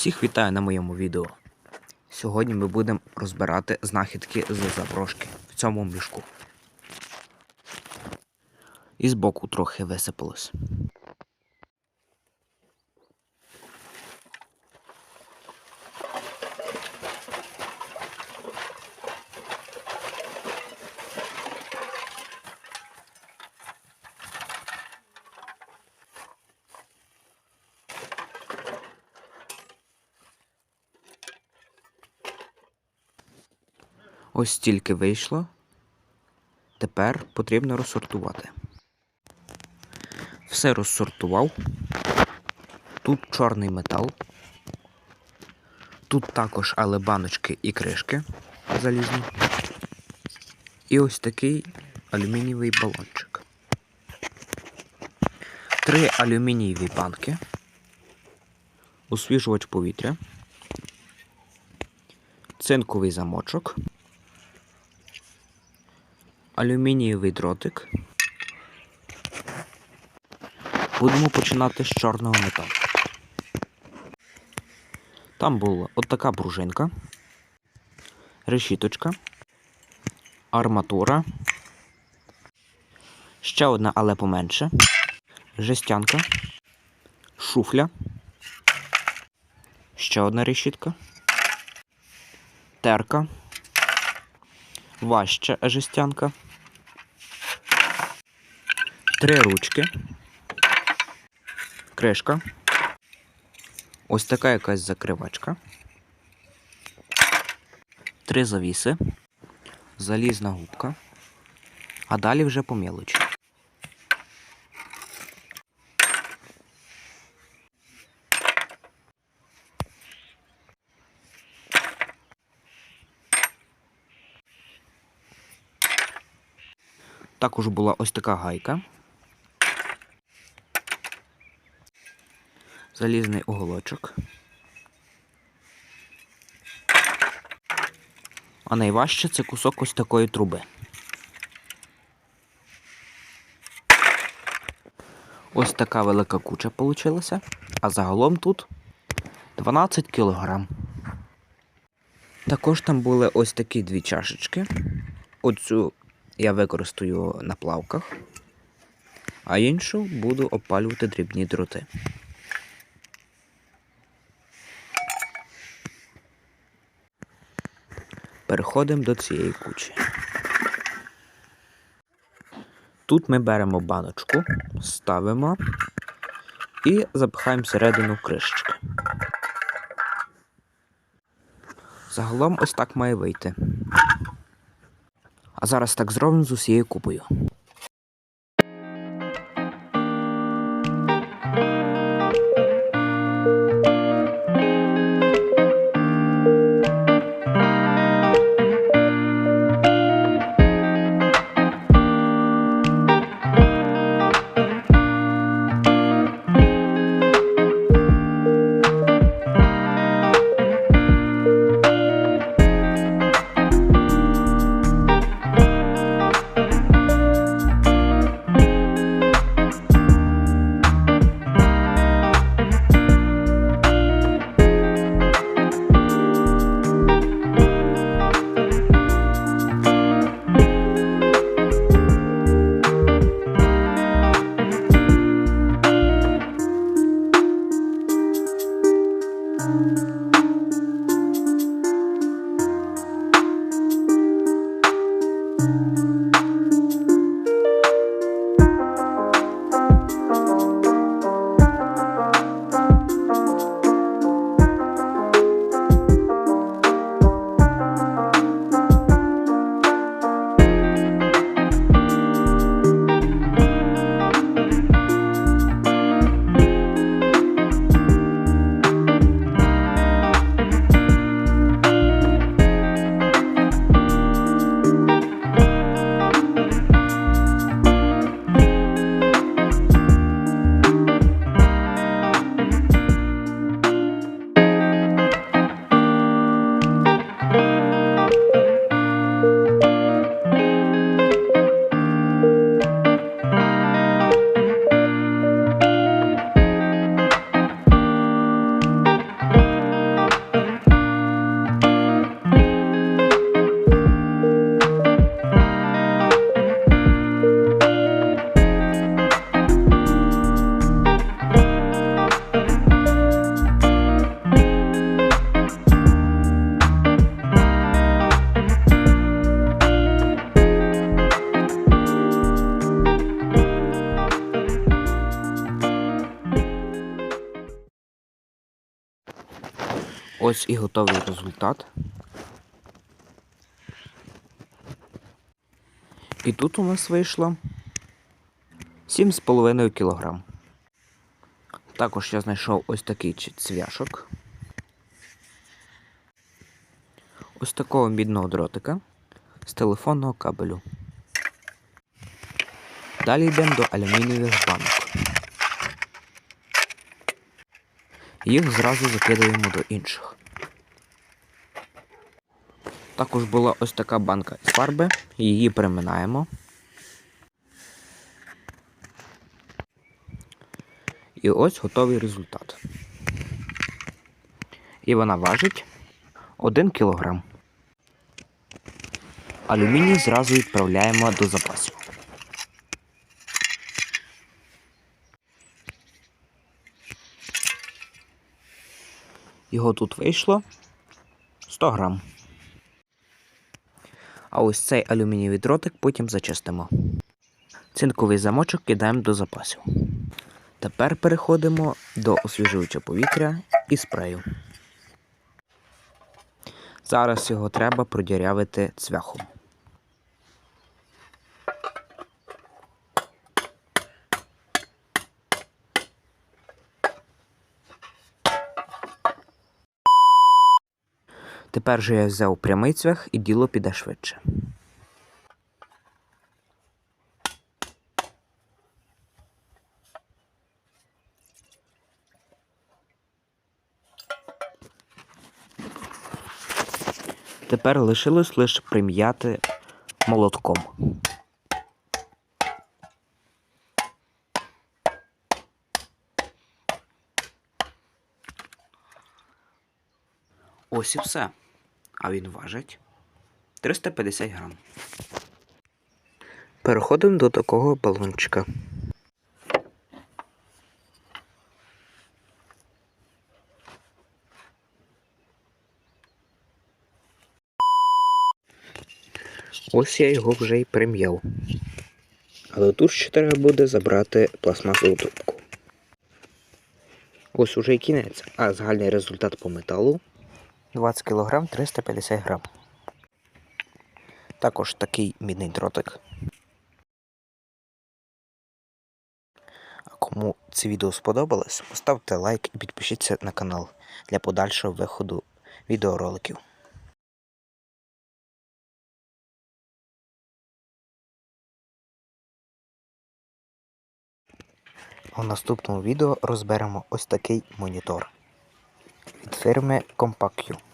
Всіх вітаю на моєму відео. Сьогодні ми будемо розбирати знахідки з заброшки в цьому мішку. І збоку трохи висипалось. Ось стільки вийшло. Тепер потрібно розсортувати. Все розсортував. Тут чорний метал. Тут також але баночки і кришки залізні. І ось такий алюмінієвий балончик. Три алюмінієві банки. Освіжувач повітря. Цинковий замочок алюмінієвий дротик. Будемо починати з чорного металу. Там була от така пружинка, решіточка, арматура, ще одна, але поменше, жестянка, шуфля, ще одна решітка, терка, важча жестянка. Три ручки. Кришка. Ось така якась закривачка. Три завіси. Залізна губка. А далі вже по мелочі. Також була ось така гайка. Залізний уголочок. А найважче це кусок ось такої труби. Ось така велика куча получилася, а загалом тут 12 кілограм. Також там були ось такі дві чашечки. Оцю я використаю на плавках, а іншу буду опалювати дрібні дроти. Переходимо до цієї кучі. Тут ми беремо баночку, ставимо і запихаємо всередину кришечки. Загалом ось так має вийти. А зараз так зробимо з усією купою. Ось і готовий результат. І тут у нас вийшло 7,5 кг. Також я знайшов ось такий цвяшок. Ось такого мідного дротика з телефонного кабелю. Далі йдемо до алюмінієвих банок. Їх зразу закидаємо до інших. Також була ось така банка з фарби, її переминаємо. І ось готовий результат. І вона важить 1 кг. Алюміній зразу відправляємо до запасів. Його тут вийшло 100 грам. А ось цей алюмінієвий дротик потім зачистимо. Цинковий замочок кидаємо до запасів. Тепер переходимо до освіжувача повітря і спрею. Зараз його треба продірявити цвяхом. Тепер же я взяв прямий цвях і діло піде швидше. Тепер лишилось лише прим'яти молотком. Ось і все. А він важить 350 грам. Переходимо до такого балончика. Ось я його вже й прим'яв. Але тут ще треба буде забрати пластмасову трубку. Ось уже й кінець, а загальний результат по металу 20 кг 350 грам. Також такий мідний дротик. А кому це відео сподобалось, поставте лайк і підпишіться на канал для подальшого виходу відеороликів. У наступному відео розберемо ось такий монітор ferme compacto.